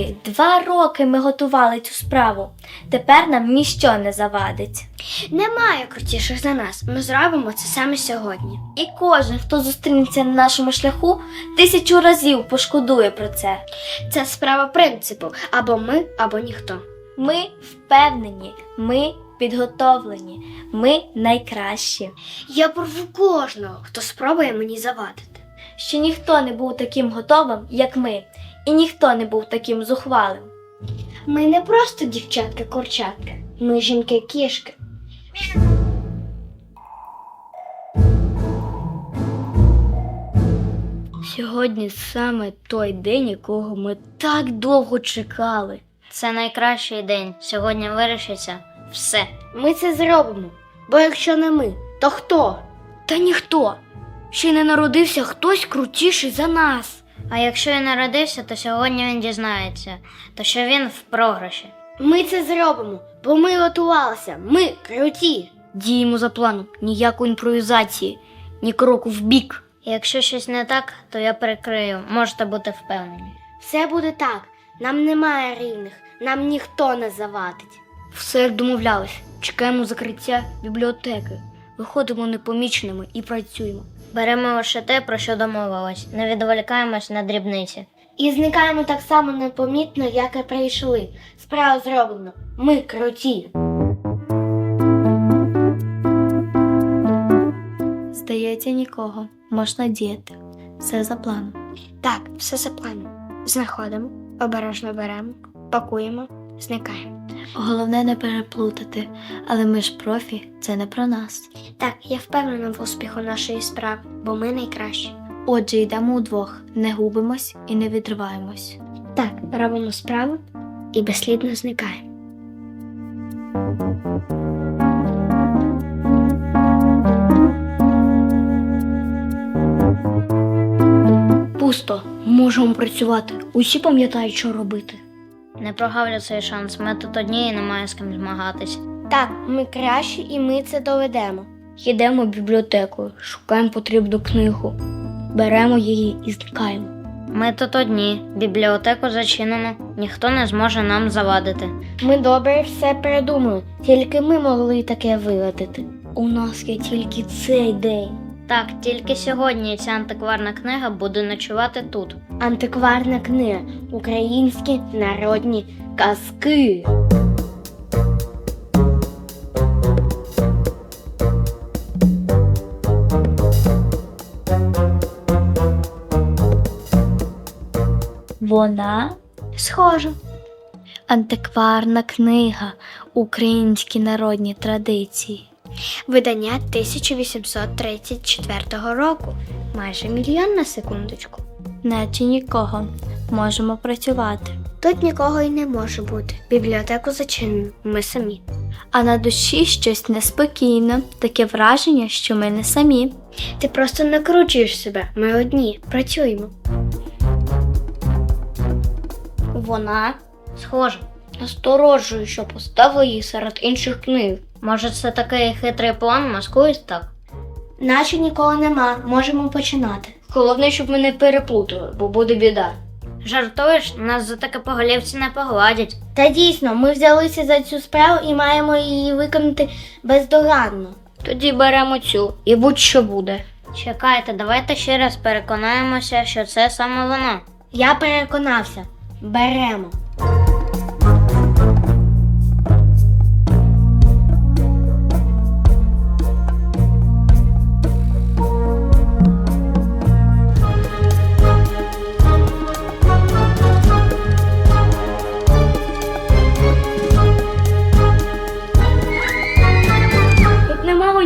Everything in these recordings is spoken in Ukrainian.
роки, два роки ми готували цю справу. Тепер нам ніщо не завадить. Немає крутіших за нас. Ми зробимо це саме сьогодні. І кожен, хто зустрінеться на нашому шляху, тисячу разів пошкодує про це. Це справа принципу або ми, або ніхто. Ми впевнені, ми підготовлені, ми найкращі. Я порву кожного, хто спробує мені завадити. Ще ніхто не був таким готовим, як ми, і ніхто не був таким зухвалим. Ми не просто дівчатки-курчатки, ми жінки-кішки. Сьогодні саме той день, якого ми так довго чекали. Це найкращий день. Сьогодні вирішиться все. Ми це зробимо. Бо якщо не ми, то хто? Та ніхто. Ще не народився хтось крутіший за нас. А якщо і народився, то сьогодні він дізнається, то що він в програші. Ми це зробимо, бо ми готувалися. Ми круті. Діємо за планом, ніякої імпровізації, ні кроку в бік. Якщо щось не так, то я перекрию, можете бути впевнені. Все буде так. Нам немає рівних, нам ніхто не завадить. Все як домовлялись. Чекаємо закриття бібліотеки, виходимо непоміченими і працюємо. Беремо лише те, про що домовились, не відволікаємось на дрібниці. І зникаємо так само непомітно, як і прийшли. Справа зроблено. Ми круті. Здається, нікого. Можна діяти. Все за планом. Так, все за планом. Знаходимо, обережно беремо, пакуємо, зникаємо. Головне не переплутати, але ми ж профі, це не про нас. Так, я впевнена в успіху нашої справи, бо ми найкращі. Отже, йдемо удвох, не губимось і не відриваємось. Так, робимо справу і безслідно зникаємо. Пусто, можемо працювати. Усі пам'ятають, що робити. Не прогавлю цей шанс, ми тут одні і немає з ким змагатись. Так, ми кращі і ми це доведемо. Йдемо в бібліотеку, шукаємо потрібну книгу, беремо її і зникаємо. Ми тут одні, бібліотеку зачинено, ніхто не зможе нам завадити. Ми добре все передумали, тільки ми могли таке вигадати. У нас є тільки цей день. Так, тільки сьогодні ця антикварна книга буде ночувати тут. Антикварна книга. Українські народні казки. Вона Схоже. антикварна книга, українські народні традиції. Видання 1834 року. Майже мільйон на секундочку. Наче нікого. Можемо працювати. Тут нікого й не може бути. Бібліотеку зачинено. Ми самі. А на душі щось неспокійне, таке враження, що ми не самі. Ти просто накручуєш себе. Ми одні. Працюємо. Вона Схоже. насторожує, що поставила її серед інших книг. Може, це такий хитрий план, маскують так? Наче нікого нема. Можемо починати. Головне, щоб ми не переплутали, бо буде біда. Жартуєш, нас за таке по голівці не погладять. Та дійсно, ми взялися за цю справу і маємо її виконати бездоганно. Тоді беремо цю і будь-що буде. Чекайте, давайте ще раз переконаємося, що це саме воно. Я переконався. Беремо.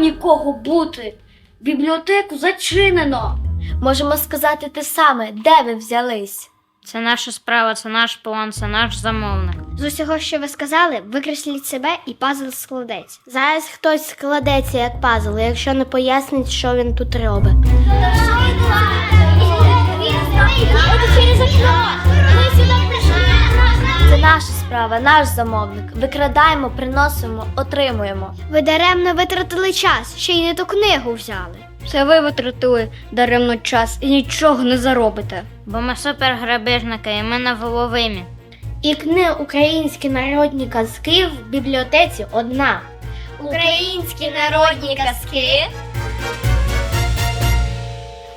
Нікого бути. Бібліотеку зачинено. Можемо сказати те саме, де ви взялись. Це наша справа, це наш план, це наш замовник. З усього, що ви сказали, викресліть себе і пазл складеться. Зараз хтось складеться як пазл, якщо не пояснить, що він тут робить. Це наша справа, наш замовник. Викрадаємо, приносимо, отримуємо. Ви даремно витратили час, ще й не ту книгу взяли. Це ви витратили даремно час і нічого не заробите. Бо ми суперграбіжники і ми на воловимі. І книга українські народні казки в бібліотеці одна. Українські народні казки.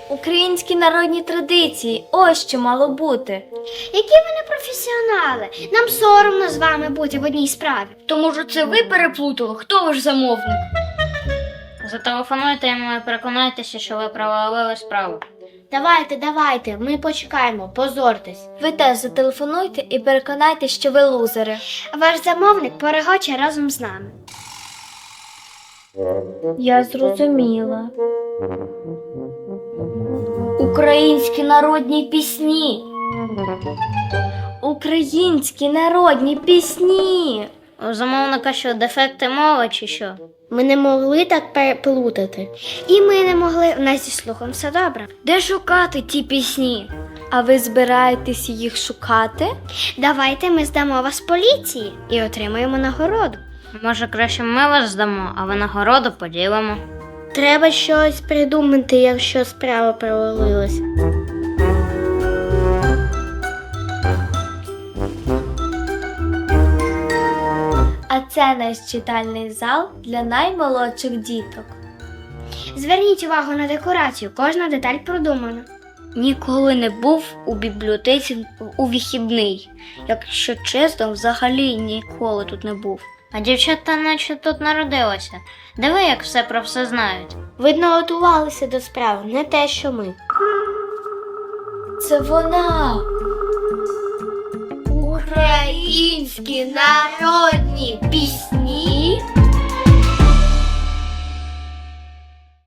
Українські народні традиції. Ось що мало бути. Які ви не професіонали? Нам соромно з вами бути в одній справі. То може це ви переплутали? Хто ваш замовник? Зателефонуйте йому і переконайтеся, що ви провалили справу. Давайте, давайте, ми почекаємо, позортесь. Ви теж зателефонуйте і переконайте, що ви лузери. Ваш замовник перегоче разом з нами. Я зрозуміла. Українські народні пісні. Українські народні пісні. У замовника що, дефекти мови чи що? Ми не могли так переплутати. І ми не могли. У нас зі слухом все добре. Де шукати ті пісні? А ви збираєтесь їх шукати? Давайте ми здамо вас поліції і отримаємо нагороду. Може, краще ми вас здамо, а ви нагороду поділимо. Треба щось придумати, якщо справа провалилася. А це наш читальний зал для наймолодших діток. Зверніть увагу на декорацію, кожна деталь продумана. Ніколи не був у бібліотеці у вихідний. Якщо чесно, взагалі ніколи тут не був. А дівчата наче тут народилися. Диви, як все про все знають. Видно, готувалися до справи, не те, що ми. Це вона. Українські народні пісні.